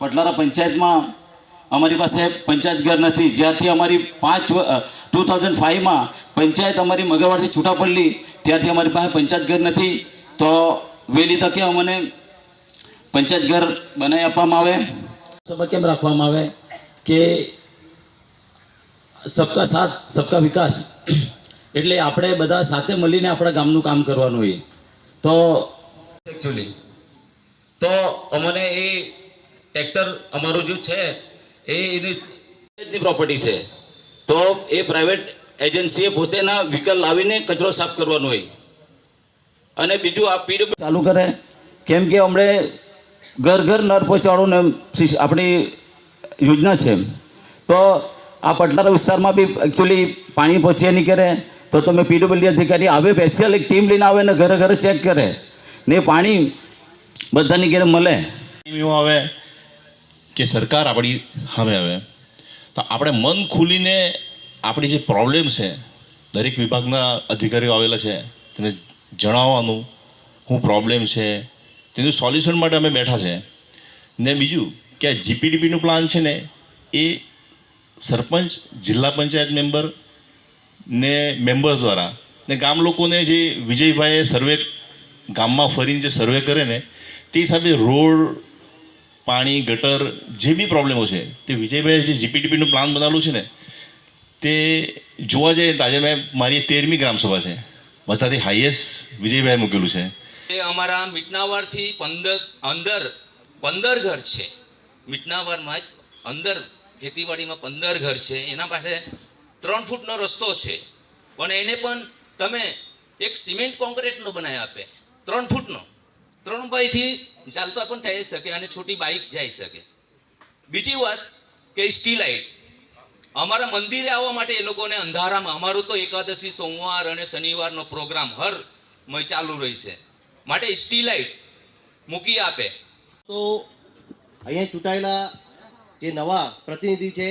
પટલારા પંચાયતમાં અમારી પાસે પંચાયત ઘર નથી. જ્યાંથી અમારી પાંચ ટુ થાઉઝન્ડ ફાઇવમાં પંચાયત અમારી મગરવાડથી છૂટા પડલી ત્યારથી અમારી પાસે પંચાયત ઘર નથી. તો વહેલી તકે અમને પંચાયત ઘર બનાવી આપવામાં આવે. સભા કેમ રાખવામાં આવે? કે સબકા સાથ સબકા વિકાસ. એટલે આપણે બધા સાથે મળીને આપણા ગામનું કામ કરવાનું હોય. તો એકચ્યુઅલી તો અમને એ ટ્રેક્ટર અમારું જે છે એ એની પ્રોપર્ટી છે. તો એ પ્રાઇવેટ એજન્સીએ પોતેના વ્હીકલ લાવીને કચરો સાફ કરવાનો હોય. અને બીજું આ પીડબ્લ્યુ ચાલુ કરે. કેમ કે હમણે ઘર ઘર નર પહોંચાડવું ને આપણી યોજના છે તો આ પટલારા વિસ્તારમાં બી એકચ્યુઅલી પાણી પહોંચે નહીં કરે. તો તમે પીડબ્લ્યુ અધિકારી આવે સ્પેશિયલ એક ટીમ લઈને આવે ને ઘરે ઘરે ચેક કરે. ને પાણી બધાની ઘેર મળે. આવે. કે સરકાર આપણી સામે હવે. તો આપણે મન ખુલીને આપણી જે પ્રોબ્લેમ છે, દરેક વિભાગના અધિકારીઓ આવેલા છે, તેને જણાવવાનું શું પ્રોબ્લેમ છે, તેનું સોલ્યુશન માટે અમે બેઠા છે. ને બીજું કે આ જીપીડીપીનું પ્લાન છે ને, એ સરપંચ, જિલ્લા પંચાયત મેમ્બર ને મેમ્બર્સ દ્વારા, ને ગામ લોકોને જે વિજયભાઈએ સર્વે ગામમાં ફરીને જે સર્વે કરે ને, તે હિસાબે રોડ પાણી, ગટર જે બી પ્રોબ્લેમો છે, તે વિજયભાઈએ જે જીપીડીપીનું પ્લાન બનાવેલું છે ને, તે જોવા જઈએ તો આજે મેં મારી તેરમી ગ્રામસભા છે. બધાથી હાઈએસ્ટ વિજયભાઈ મૂકેલું છે. એ અમારા મિટનાવારથી પંદર, અંદર પંદર ઘર છે. મિટનાવારમાં અંદર ખેતીવાડીમાં પંદર ઘર છે. એના પાસે ત્રણ ફૂટનો રસ્તો છે. પણ એને પણ તમે એક સિમેન્ટ કોન્ક્રીટનો બનાવી આપે. ત્રણ ફૂટનો. ત્રણ બાયથી ચાલતા પણ થઈ શકે અને છોટી બાઇક જઈ શકે. બીજી વાત કે સ્ટીલાઇટ અમારા મંદિરે આવવા માટે એ લોકોને અંધારામાં, અમારું તો એકાદશી, સોમવાર અને શનિવારનો પ્રોગ્રામ હર મય ચાલુ રહેશે. માટે સ્ટીલાઇટ મૂકી આપે. તો અહીંયા ચૂંટાયેલા જે નવા પ્રતિનિધિ છે,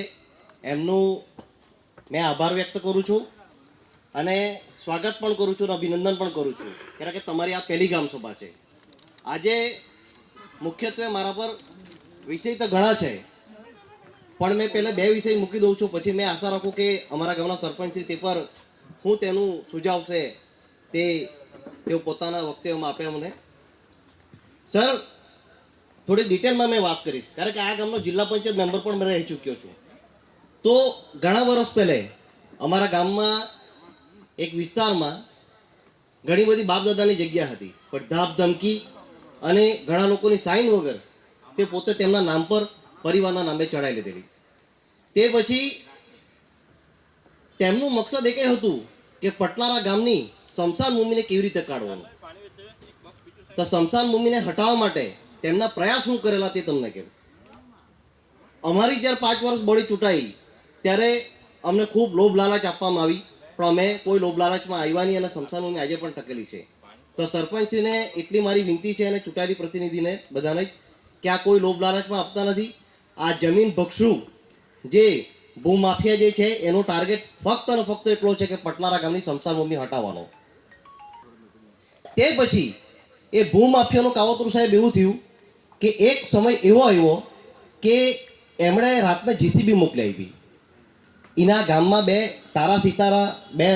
એમનું મેં આભાર વ્યક્ત કરું છું અને સ્વાગત પણ કરું છું અને અભિનંદન પણ કરું છું. કારણ કે તમારી આ પહેલી ગામ સભા છે. આજે મુખ્યત્વે મારા પર વિષય તો ઘણા છે. પણ મેં પહેલાં બે વિષય મૂકી દઉં છું. પછી મેં આશા રાખું કે અમારા ગામના સરપંચ તે પર હું તેનું સુઝાવ છે તે તેઓ પોતાના વક્તવ્યમાં આપે અમને સર, થોડી ડિટેલમાં મેં વાત કરીશ. કારણ કે આ ગામનો જિલ્લા પંચાયત મેમ્બર પણ મેં રહી ચૂક્યો છું. તો ઘણા વર્ષ પહેલે અમારા ગામમાં એક વિસ્તારમાં ઘણી બધી બાપ દાદાની જગ્યા હતી. પણ ધાપ ધમકી અને ઘણા લોકોની સાઈન વગર તે પોતે તેમના નામ પર પરિવારના નામે ચડાવી લીધેલી. તે પછી તેમનું મકસદ એક હતું કે પટલારા ગામની શમશાન ભૂમિને કેવી રીતે કાઢવાનું? તો શમશાન ભૂમિને હટાવવા માટે તેમના પ્રયાસ શું કરેલા તે તમને કહું. અમારી જ્યારે પાંચ વર્ષ બોડી ચૂંટાઈ, ત્યારે અમને ખૂબ લોભ લાલચ આપવામાં આવી. પણ અમે કોઈ લોભ લાલચમાં આવ્યા નહીં અને શમશાન ભૂમિ આજે પણ ટકેલી છે. તો સરપંચશ્રીને એટલી મારી વિનંતી છે અને ચૂંટાયેલી પ્રતિનિધિને બધાને કે આ કોઈ લોભ લાલચમાં આપતા નથી. આ જમીન ભક્ષું જે ભૂમાફિયા જે છે, એનો ટાર્ગેટ ફક્ત અને ફક્ત એટલો છે કે પટલારા ગામની સંસાર ભૂમિ હટાવવાનો. તે પછી એ ભૂમાફિયાનું કાવતરું સાહેબ એવું થયું કે એક સમય એવો આવ્યો કે એમણે રાતને જીસીબી મોકલી આવી એના ગામમાં બે તારા સિતારા બે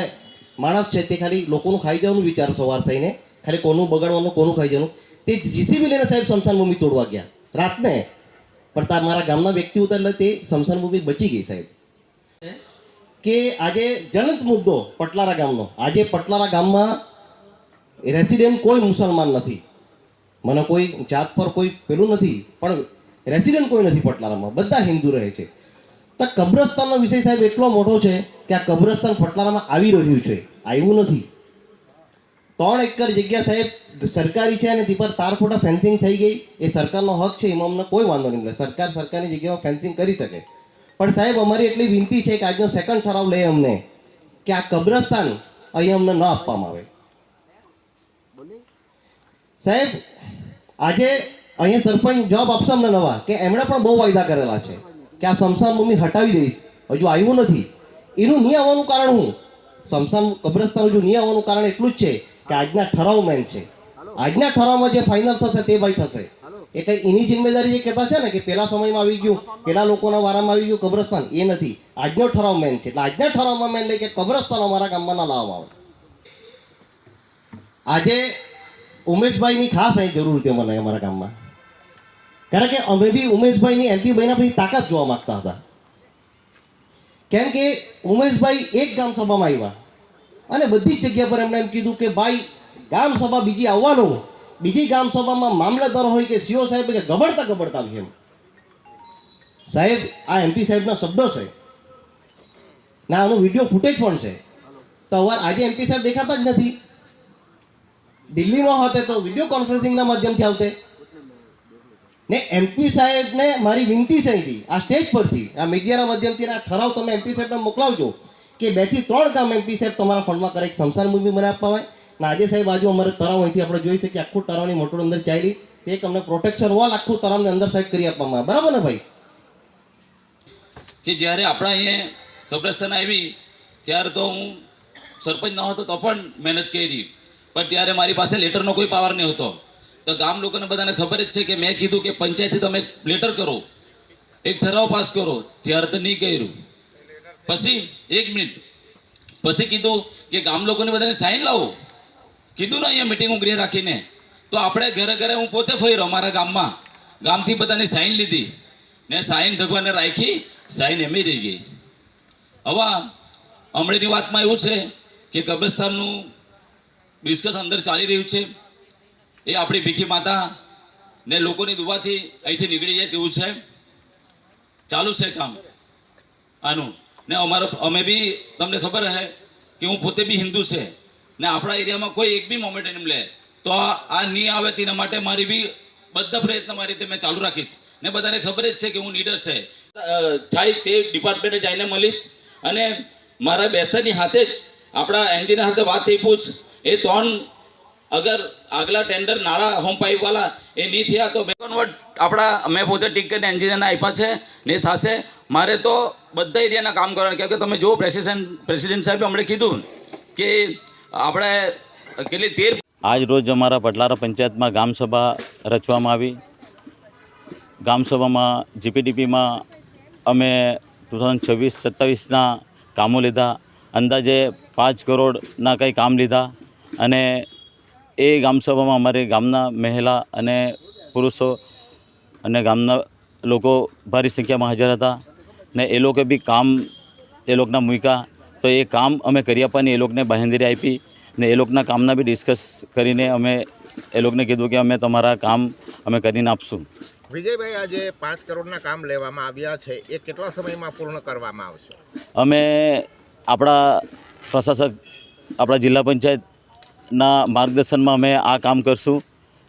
માણસ છે તે ખાલી લોકોનું ખાઈ જવાનું વિચાર સવાર થઈને ખાલી કોનું બગાડવાનું, કોનું ખાઈ જવાનું? તે જીસીબી લઈને સાહેબ સ્મશાન ભૂમિ તોડવા ગયા. રાતને. પણ તાર મારા ગામના વ્યક્તિ એટલે તે સ્મશાન ભૂમિ બચી ગઈ સાહેબ. કે આજે જલંત મુદ્દો પટલારા ગામનો. આજે પટલારા ગામમાં રેસિડેન્ટ કોઈ મુસલમાન નથી. મને કોઈ જાત પર કોઈ પેલું નથી, પણ રેસિડેન્ટ કોઈ નથી પટલારામાં. બધા હિન્દુ રહે છે. તો કબ્રસ્તાનનો વિષય સાહેબ એટલો મોટો છે કે આ કબ્રસ્તાન પટલારામાં આવી રહ્યું છે. આવ્યું નથી. ત્રણ એકર જગ્યા સાહેબ, સરકારી છે અને તે પર તાર ફોટા ફેન્સિંગ થઈ ગઈ. એ સરકારનો હક છે, એમાં અમને કોઈ વાંધો નહીં મળે. સરકાર સરકારની જગ્યામાં ફેન્સિંગ કરી શકે. પણ સાહેબ, અમારી એટલી વિનંતી છે કે આજનો સેકન્ડ ઠરાવ લે અમને કે આ કબ્રસ્તાન અહીં અમને ન આપવામાં આવે. સાહેબ, આજે અહીંયા સરપંચ જવાબ આપશે અમને નવા કે એમણે પણ બહુ વાયદા કરેલા છે કે આ સ્મશાન ભૂમિ હટાવી દઈશ. હજુ આવ્યું નથી. એનું નહીં આવવાનું કારણ હું? સ્મશાન કબ્રસ્તાન હજુ નહીં આવવાનું કારણ એટલું જ છે કે આજના ઠરાવ મેન છે. આજના ઠરાવમાં જે ફાઇનલ થશે તે ભાઈ થશે. એટલે એની જિમ્મેદારી જે કહેતા છે ને કે પેલા સમયમાં આવી ગયું પેલા લોકોના વારામાં આવી ગયું કબ્રસ્તાન, એ નથી. આજનો ઠરાવ મેન છે. એટલે આજના ઠરાવમાં મેન લે કે કબ્રસ્તાન અમારા ગામમાં ના લાવવામાં આવે. આજે ઉમેશભાઈની ખાસ અહીં જરૂર છે મને અમારા ગામમાં. કારણ કે અમે બી ઉમેશભાઈની એમપી ભાઈના પછી તાકાત જોવા માંગતા હતા. કેમ કે ઉમેશભાઈ એક ગામ સભામાં આવ્યા. અને બધી જ જગ્યા પર એમણે એમ કીધું કે ભાઈ, ગામ સભા બીજી આવવાનું. બીજી ગામ સભામાં મામલતદાર હોય કે સીઓ સાહેબ કે ગબડતા ગબડતા આવી એમ. સાહેબ, આ એમપી સાહેબના શબ્દો છે. ના આનો વીડિયો ફૂટેજ પણ છે. તો હવે આજે એમપી સાહેબ દેખાતા જ નથી. દિલ્હીમાં હોતે તો વીડિયો કોન્ફરન્સિંગના માધ્યમથી આવતે. ને એમપી સાહેબને મારી વિનંતી છે અહીંથી, આ સ્ટેજ પરથી, આ મીડિયાના માધ્યમથી આ ઠરાવ તમે એમપી સાહેબને મોકલાવજો. કે બેથી ત્રણ કામ એમપી સાહેબ તમારા ફંડમાં કરે સંસાર મૂવી મને આપવા હોય ને આજે સાહેબ બાજુ અમારે તળાવ અહીંથી આપણે જોઈ શકીએ. આખું તળાવની મોટું અંદર ચાલી. તે એક અમને પ્રોટેક્શન વોલ આખું તળાવની અંદર સાઈડ કરી આપવામાં આવે. બરાબર ને ભાઈ? કે જ્યારે આપણા અહીંયા કબ્રસ્તાન આવી, ત્યારે તો હું સરપંચ ન હતો તો પણ મહેનત કરી. પણ ત્યારે મારી પાસે લેટરનો કોઈ પાવર નહીં હતો તો ગામ લોકોને બધાને ખબર જ છે કે મેં કીધું કે પંચાયતથી તમે લેટર કરો. એક ઠરાવ પાસ કરો. ત્યારે તો નહીં કર્યું. પછી, એક મિનિટ. પછી કીધું કે ગામ લોકોને બધાને સાઈન લાવો. કીધું ને અહીંયા મિટિંગ ઉઘરી રાખીને. તો આપણે ઘરે ઘરે હું પોતે ફર્યો મારા ગામમાં. ગામથી બધાની સાઈન લીધી. ને સાઈન ભગવાને રાખી સાઈન એમ રહી ગઈ. હવે હમણાંની વાતમાં એવું છે કે કબ્રસ્તાનનું ડિસ્કસ અંદર ચાલી રહ્યું છે. એ આપણી ભીખી માતા ને લોકોની દુવાથી અહીંથી નીકળી જાય તેવું છે. ચાલુ છે કામ. આનું. ને અમારો અમે બી તમને ખબર હે કે હું પોતે બી હિન્દુ છે. ને આપણા એરિયામાં કોઈ એક બી મોમેન્ટ એમ લે. તો આ નહીં આવે તેના માટે મારી બી બધા પ્રયત્ન મારી રીતે મેં ચાલુ રાખીશ. ને બધાને ખબર જ છે કે હું લીડર છે. થાય તે ડિપાર્ટમેન્ટે જઈને મળીશ. અને મારા બેસતાની હાથે જ આપણા એન્જિનિયર સાથે વાત થઈ પૂછ. એ ત્રણ અગર આગલા ટેન્ડર નાળા હોમ પાઇપવાળા એ નહીં થયા તો બે કન્વર્ટ આપણા મેં પોતે ટિકિટ એન્જિનિયરને આપ્યા છે. ને થશે. મારે તો બધા એરિયાના કામ કરવાના. કેમ કે તમે જો પ્રેસિડેન્ટ પ્રેસિડેન્ટ સાહેબે હમણાં કીધું કે આપણે કેટલી તેર આજ રોજ અમારા પટલારા પંચાયતમાં ગામસભા રચવામાં આવી. ગામસભામાં જીપીડીપીમાં અમે ટુ થાઉઝન્ડ છવ્વીસ, સત્તાવીસના કામો લીધા. અંદાજે પાંચ કરોડના કંઈ કામ લીધા. અને એ ગામસભામાં અમારે ગામના મહિલા અને પુરુષો અને ગામના લોકો ભારી સંખ્યામાં હાજર હતા. ને એ લોકો બી કામ એ લોકોના મૂક્યા. તો એ કામ અમે કરી આપવાની એ લોકોને બાંહેધરી આપી ને એ લોકોના કામના બી ડિસ્કસ કરીને અમે એ લોકોને કીધું કે અમે તમારા કામ અમે કરીને આપશું. વિજયભાઈ આજે પાંચ કરોડના કામ લેવામાં આવ્યા છે. એ કેટલા સમયમાં પૂર્ણ કરવામાં આવશે? અમે આપણા પ્રશાસક આપણા જિલ્લા પંચાયતના માર્ગદર્શનમાં અમે આ કામ કરશું.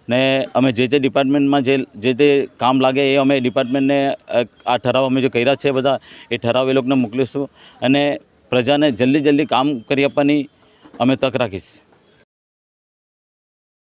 ને અમે જે તે ડિપાર્ટમેન્ટમાં જે જે તે કામ લાગે એ અમે ડિપાર્ટમેન્ટને આ ઠરાવ અમે જે કર્યા છે બધા, એ ઠરાવ એ લોકોને મોકલીશું. અને પ્રજાને જલ્દી જલ્દી કામ કરી આપવાની અમે તક રાખીશ.